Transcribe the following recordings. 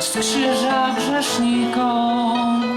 podać z krzyża grzesznikom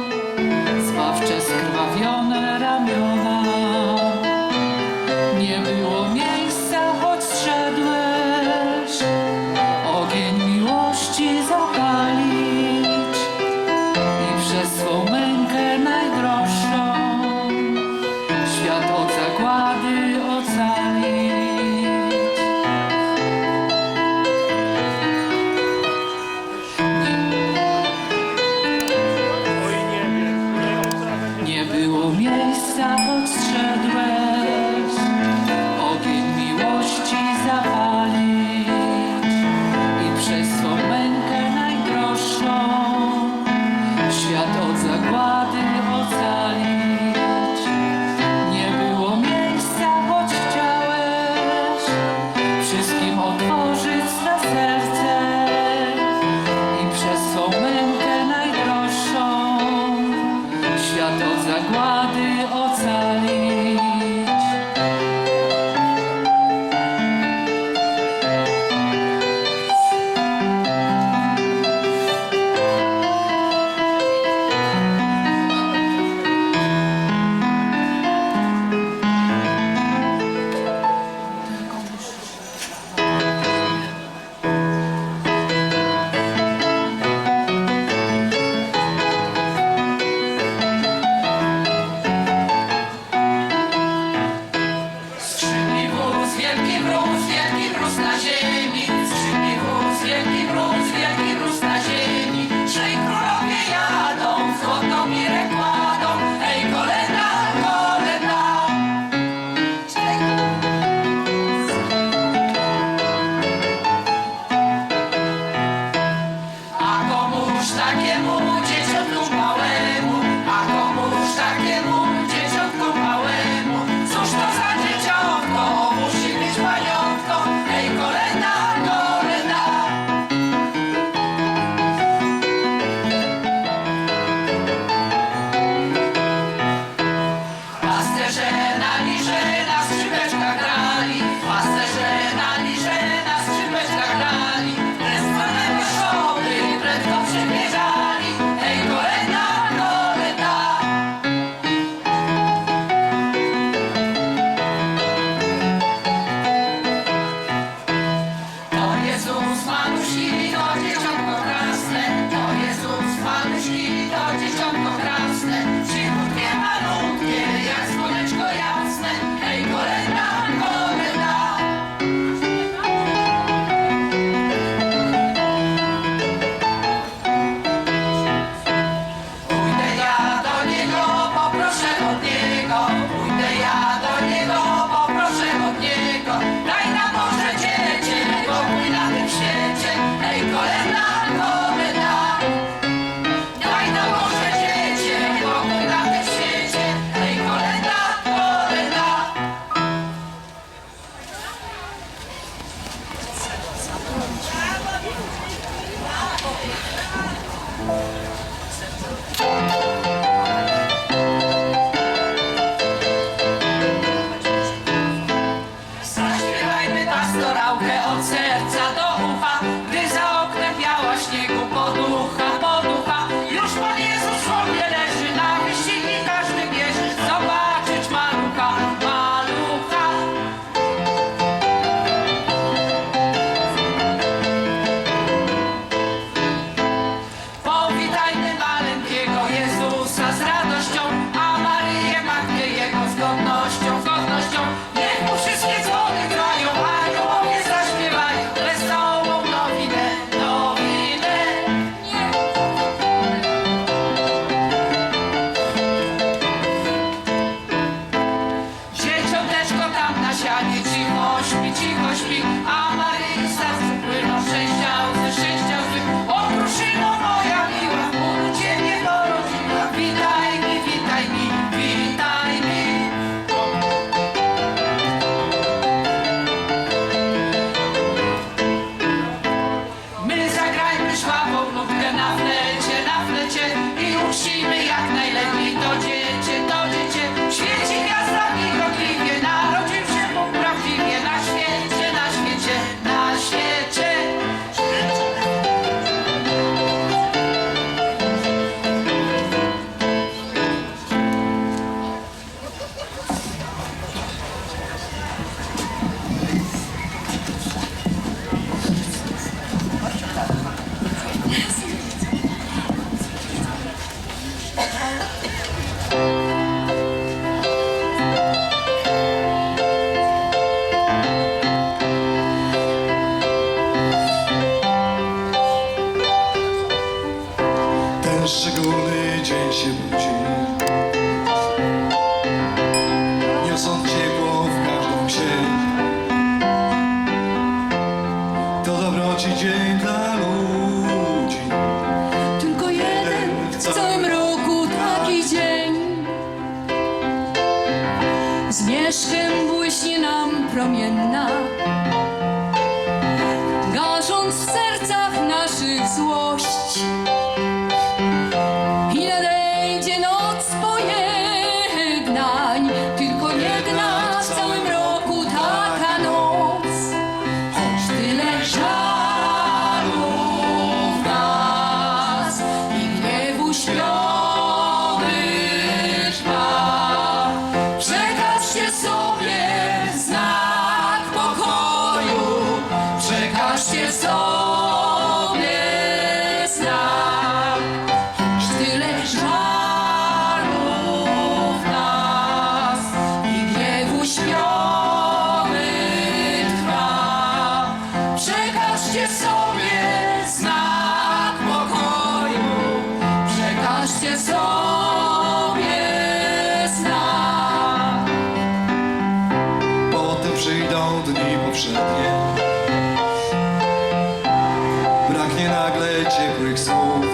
Braknie nagle ciepłych słów.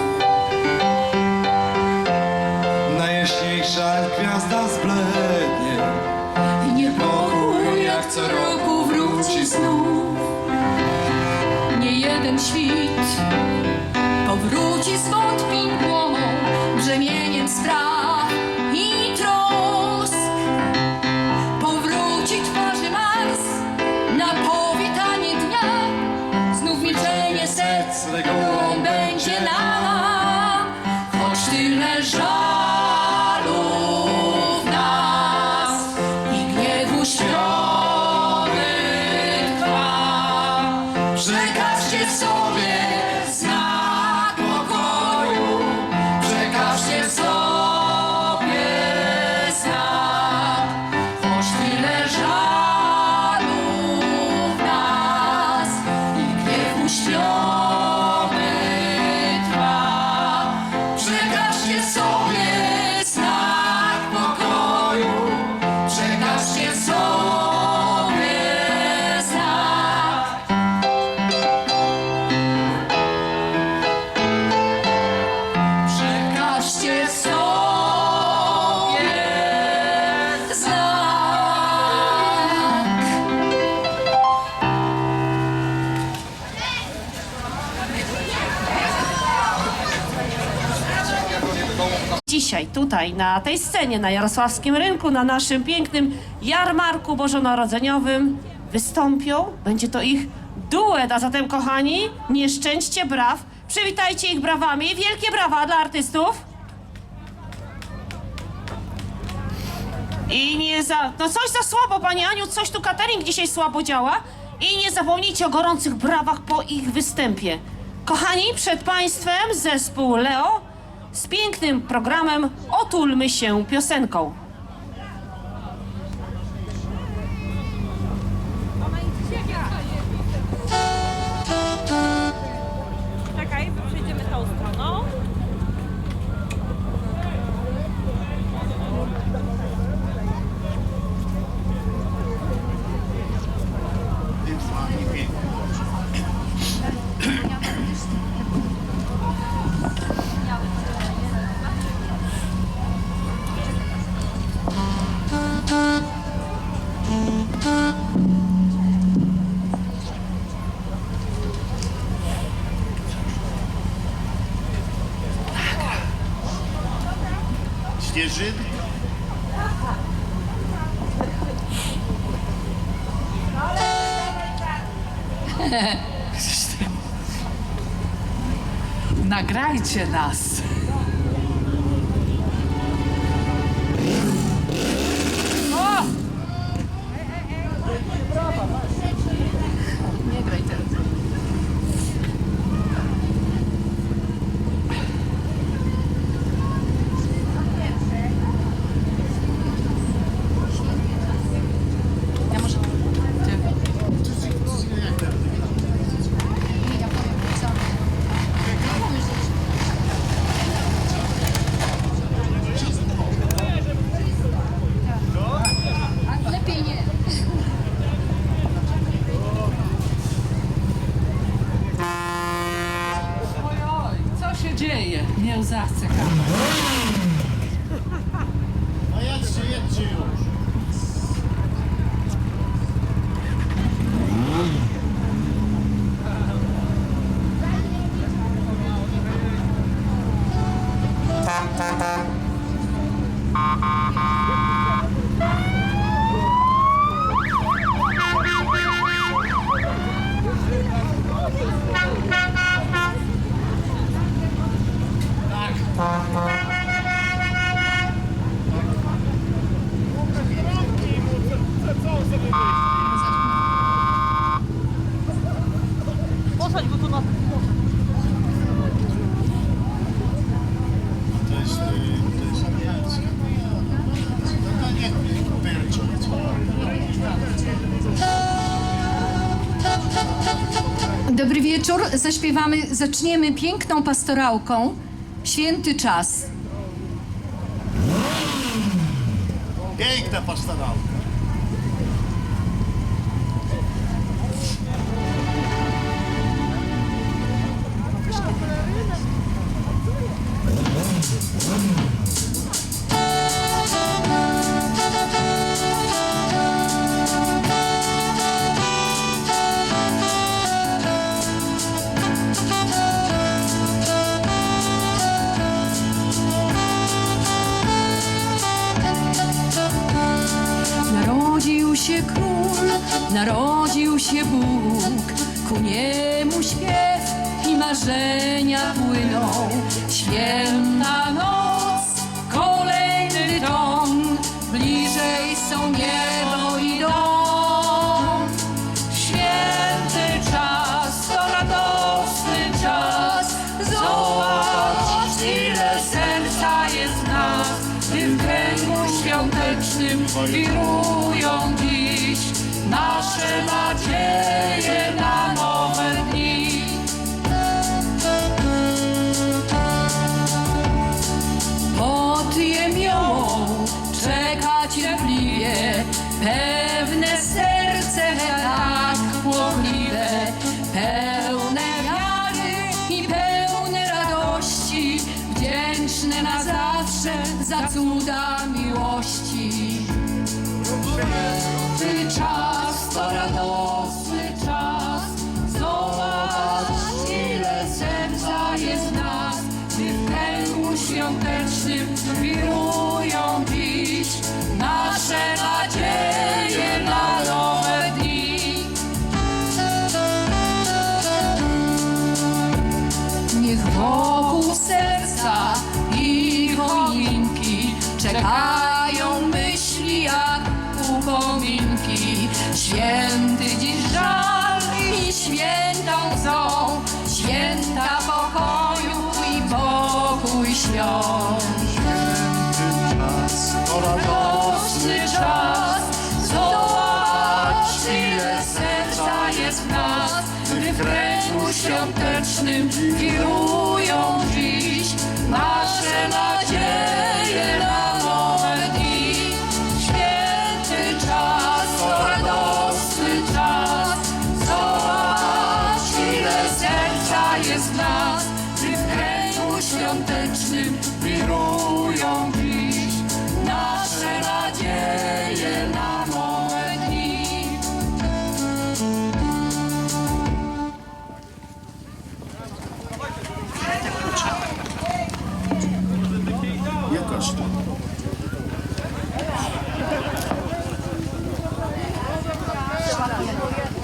Najjaśniejsza gwiazda zblednie. I niepokój jak co roku wróci znów. Nie jeden świt powróci z wątpień głową, brzemieniem spraw Choć ty leżałeś Dzisiaj tutaj na tej scenie na Jarosławskim Rynku, na naszym pięknym jarmarku bożonarodzeniowym wystąpią, będzie to ich duet, a zatem kochani, nie szczęście braw, przywitajcie ich brawami, wielkie brawa dla artystów. I nie za... No coś za słabo, Pani Aniu, coś tu catering dzisiaj słabo działa. I nie zapomnijcie o gorących brawach po ich występie. Kochani, przed Państwem zespół Leo z pięknym programem Otulmy się piosenką. Vay canaz. Dobry wieczór. Zaśpiewamy, zaczniemy piękną pastorałką. Święty czas. Piękna pastorałka. Thank Narodził się Bóg, ku niemu śpiew i marzenia płyną. Święta noc, kolejny dom, bliżej są niebo. za cuda miłości. śmiał. Święty czas, to radosny czas, zobacz ile serca jest w nas, gdy w kręgu świątecznym.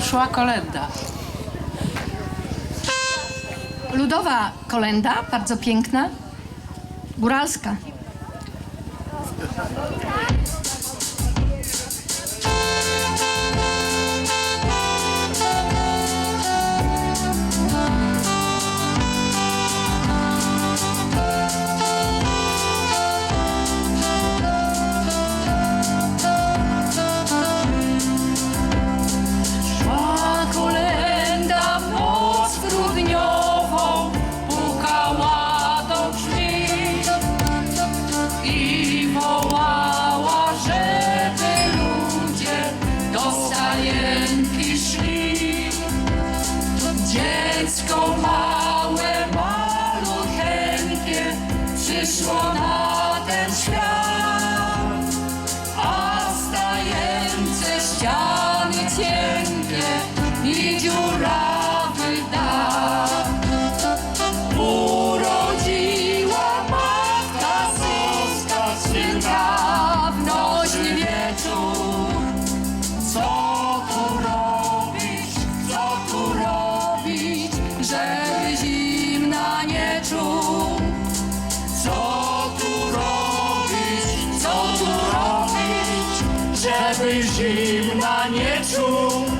Szła kolenda. Ludowa kolenda, bardzo piękna. Góralska. Oh. leży zimna nieczulna.